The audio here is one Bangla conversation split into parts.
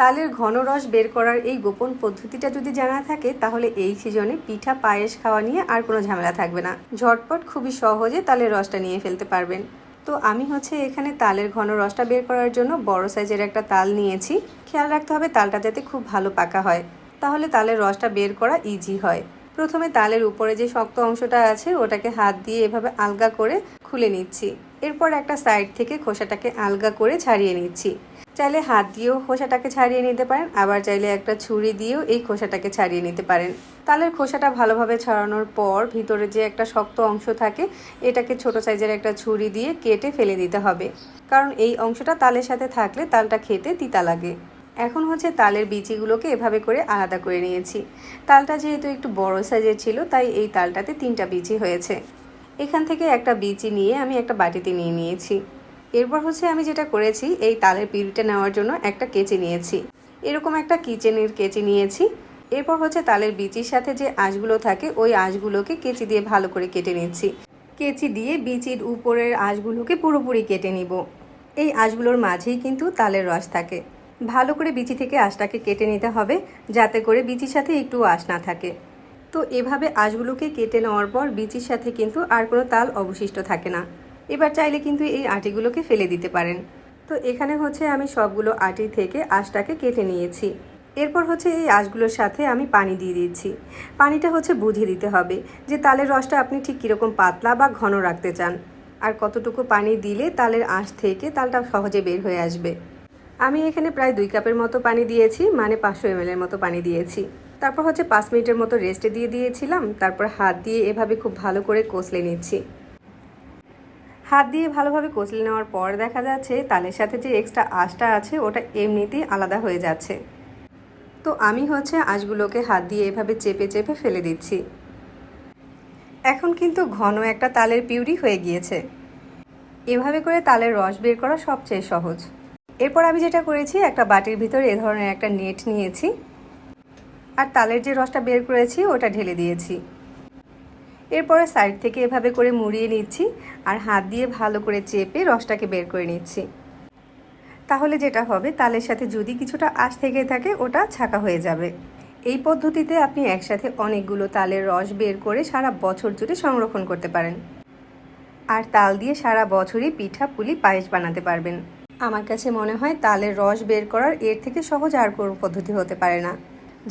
তালের ঘন রস বের করার এই গোপন পদ্ধতিটা যদি জানা থাকে, তাহলে এই সিজনে পিঠা, পায়েস খাওয়া নিয়ে আর কোনো ঝামেলা থাকবে না। ঝটপট খুবই সহজে তালের রসটা নিয়ে ফেলতে পারবেন। তো আমি হচ্ছে এখানে তালের ঘন রসটা বের করার জন্য বড় সাইজের একটা তাল নিয়েছি। খেয়াল রাখতে হবে তালটা যাতে খুব ভালো পাকা হয়। তাহলে তালের রসটা বের করা ইজি হয়। প্রথমে তালের উপরে যে শক্ত অংশটা আছে, ওটাকে হাত দিয়ে এভাবে আলগা করে খুলে নিচ্ছি। এরপর একটা সাইড থেকে খোসাটাকে আলগা করে ছাড়িয়ে নিচ্ছি। চাইলে হাত দিয়েও খোসাটাকে ছাড়িয়ে নিতে পারেন, আবার চাইলে একটা ছুরি দিয়েও এই খোসাটাকে ছাড়িয়ে নিতে পারেন। তালের খোসাটা ভালোভাবে ছড়ানোর পর ভিতরে যে একটা শক্ত অংশ থাকে, এটাকে ছোট সাইজের একটা ছুরি দিয়ে কেটে ফেলে দিতে হবে। কারণ এই অংশটা তালের সাথে থাকলে তালটা খেতে তিতা লাগে। এখন হচ্ছে তালের বিচিগুলোকে এভাবে করে আলাদা করে নিয়েছি। তালটা যেহেতু একটু বড় সাইজের ছিল, তাই এই তালটাতে তিনটা বিচি হয়েছে। এখান থেকে একটা বিচি নিয়ে আমি একটা বাটিতে নিয়ে নিয়েছি। এরপর হচ্ছে আমি যেটা করেছি, এই তালের পিউরিটা নেওয়ার জন্য একটা কেচি নিয়েছি। এরকম একটা কিচেনের কেচি নিয়েছি। এরপর হচ্ছে তালের বিচির সাথে যে আঁশগুলো থাকে, ওই আঁশগুলোকে কেচি দিয়ে ভালো করে কেটে নিচ্ছি। কেচি দিয়ে বিচির উপরের আঁশগুলোকে পুরোপুরি কেটে নিব। এই আঁশগুলোর মাঝেই কিন্তু তালের রস থাকে। ভালো করে বিচি থেকে আঁশটাকে কেটে নিতে হবে, যাতে করে বিচির সাথে একটু আঁশ না থাকে। তো এভাবে আঁশগুলোকে কেটে নেওয়ার পর বিচির সাথে কিন্তু আর কোনো তাল অবশিষ্ট থাকে না। এবার চাইলে কিন্তু এই আটিগুলোকে ফেলে দিতে পারেন। তো এখানে হচ্ছে আমি সবগুলো আটি থেকে আঁশটাকে কেটে নিয়েছি। এরপর হচ্ছে এই আঁশগুলোর সাথে আমি পানি দিয়ে দিচ্ছি পানিটা হচ্ছে বুঝে দিতে হবে যে তালের রসটা আপনি ঠিক কীরকম পাতলা বা ঘন রাখতে চান। আর কতটুকু পানি দিলে তালের আঁশ থেকে তালটা সহজে বের হয়ে আসবে। আমি এখানে প্রায় দুই কাপের মতো পানি দিয়েছি মানে পাঁচশো এমএলের মতো পানি দিয়েছি। তারপর হচ্ছে পাঁচ মিনিটের মতো রেস্টে দিয়ে দিয়েছিলাম, তারপর হাত দিয়ে এভাবে খুব ভালো করে কষলে নিচ্ছি। হাত দিয়ে ভালোভাবে কষলে নেওয়ার পর দেখা যাচ্ছে তালের সাথে যে এক্সট্রা আঁশটা আছে, ওটা এমনিতেই আলাদা হয়ে যাচ্ছে। তো আমি হচ্ছে আঁশগুলোকে হাত দিয়ে এভাবে চেপে চেপে ফেলে দিচ্ছি। এখন কিন্তু ঘন একটা তালের পিউরি হয়ে গিয়েছে। এভাবে করে তালের রস বের করা সবচেয়ে সহজ। এরপর আমি যেটা করেছি, একটা বাটির ভিতরে এ ধরনের একটা নেট নিয়েছি আর তালের যে রসটা বের করেছি, ওটা ঢেলে দিয়েছি। এরপরে সাইড থেকে এভাবে করে মুড়িয়ে নিচ্ছি আর হাত দিয়ে ভালো করে চেপে রসটাকে বের করে নিচ্ছি। তাহলে যেটা হবে, তালের সাথে যদি কিছুটা আশ থেকে থাকে, ওটা ছাকা হয়ে যাবে। এই পদ্ধতিতে আপনি একসাথে অনেকগুলো তালের রস বের করে সারা বছর জুড়ে সংরক্ষণ করতে পারেন। আর তাল দিয়ে সারা বছরই পিঠা, পুলি, পায়েস বানাতে পারবেন। আমার কাছে মনে হয় তালের রস বের করার এর থেকে সহজ আর কোনো পদ্ধতি হতে পারে না।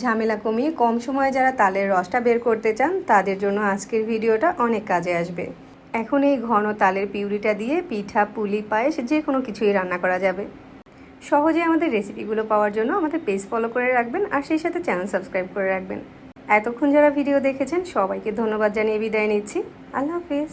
ঝামেলা কমিয়ে কম সময়ে যারা তালের রসটা বের করতে চান, তাদের জন্য আজকের ভিডিওটা অনেক কাজে আসবে। এখন এই ঘন তালের পিউরিটা দিয়ে পিঠা, পুলি, পায়েস যে কোনো কিছুই রান্না করা যাবে। সহজে আমাদের রেসিপিগুলো পাওয়ার জন্য আমাদের পেজ ফলো করে রাখবেন আর সেই সাথে চ্যানেল সাবস্ক্রাইব করে রাখবেন। এতক্ষণ যারা ভিডিও দেখেছেন, সবাইকে ধন্যবাদ জানিয়ে বিদায় নিচ্ছি। আল্লাহ হাফিজ।